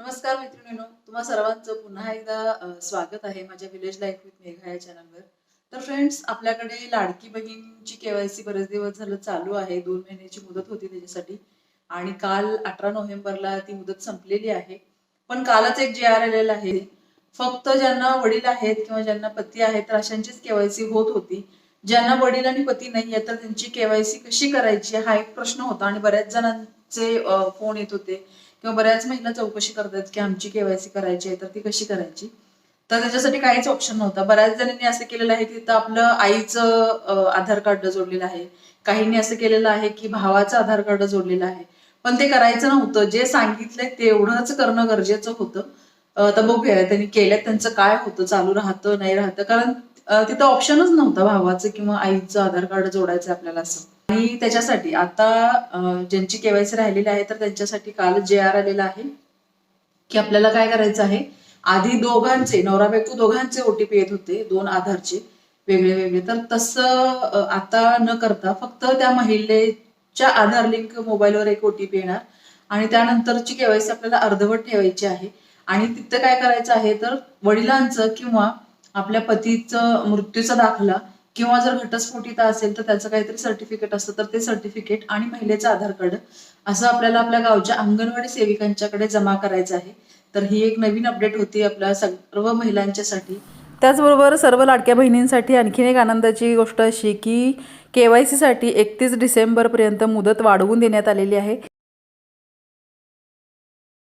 नमस्कार मैत्रिणींनो तुम्हा सर्वांचं पुन्हा एकदा स्वागत आहे माझ्या विलेज लाईफ विथ मेघा या चॅनलवर तर फ्रेंड्स आपल्याकडे लाडकी बहीणची केवायसी बरेच दिवस झालं चालू आहे. दोन महिन्याची मुदत होती त्याच्यासाठी. आणि काल अठरा नोव्हेंबरला ती मुदत संपलेली आहे. पण कालच एक जे आर आलेला आहे. फक्त ज्यांना वडील आहेत किंवा ज्यांना पती आहेत तर अशांचीच केवायसी होत होती. ज्यांना वडील आणि पती नाही आहे तर त्यांची केवायसी कशी करायची हा एक प्रश्न होता. आणि बऱ्याच जणांना चे फोन येत होते. किंवा बऱ्याच महिला चौकशी करतात की आमची केवायसी करायची आहे तर ती कशी करायची? तर त्याच्यासाठी काहीच ऑप्शन नव्हता. बऱ्याच जणांनी असं केलेलं आहे की तिथं आपलं आईचं आधार कार्ड जोडलेलं आहे. काहींनी असं केलेलं आहे की भावाचं आधार कार्ड जोडलेलं आहे. पण ते करायचं नव्हतं. जे सांगितलंय तेवढंच करणं गरजेचं होतं. तर बघूया त्यांनी केलं त्यांचं काय होतं चालू राहतं नाही राहतं? कारण तिथं ऑप्शनच नव्हतं भावाचं किंवा आईचं आधार कार्ड जोडायचं आपल्याला असं. आणि त्याच्यासाठी आता ज्यांची केवायसी राहिलेली आहे तर त्यांच्यासाठी काल जे आर आलेला आहे की आपल्याला काय करायचं आहे? आधी दोघांचे नवरा बायको दोघांचे ओटीपी येत होते दोन आधारचे वेगळे वेगळे. तर तसं आता न करता फक्त त्या महिलेच्या आधार लिंक मोबाईलवर एक ओटीपी येणार. आणि त्यानंतरची केवायसी आपल्याला अर्धवट ठेवायची आहे. आणि तिथं काय करायचं आहे तर वडिलांचं किंवा आपल्या पतीचं मृत्यूचा दाखला किंवा जर घटस्फोटिता असेल तर त्याचं काहीतरी सर्टिफिकेट असतं तर ते सर्टिफिकेट आणि महिलेचं आधार कार्ड असं आपल्याला आपल्या गावच्या अंगणवाडी सेविकांच्याकडे जमा करायचं आहे. तर ही एक नवीन अपडेट होती आपल्या सर्व महिलांच्यासाठी. त्याचबरोबर सर्व लाडक्या बहिणींसाठी आणखीन एक आनंदाची गोष्ट अशी की के वाय सीसाठी एकतीस डिसेंबरपर्यंत मुदत वाढवून देण्यात आलेली आहे.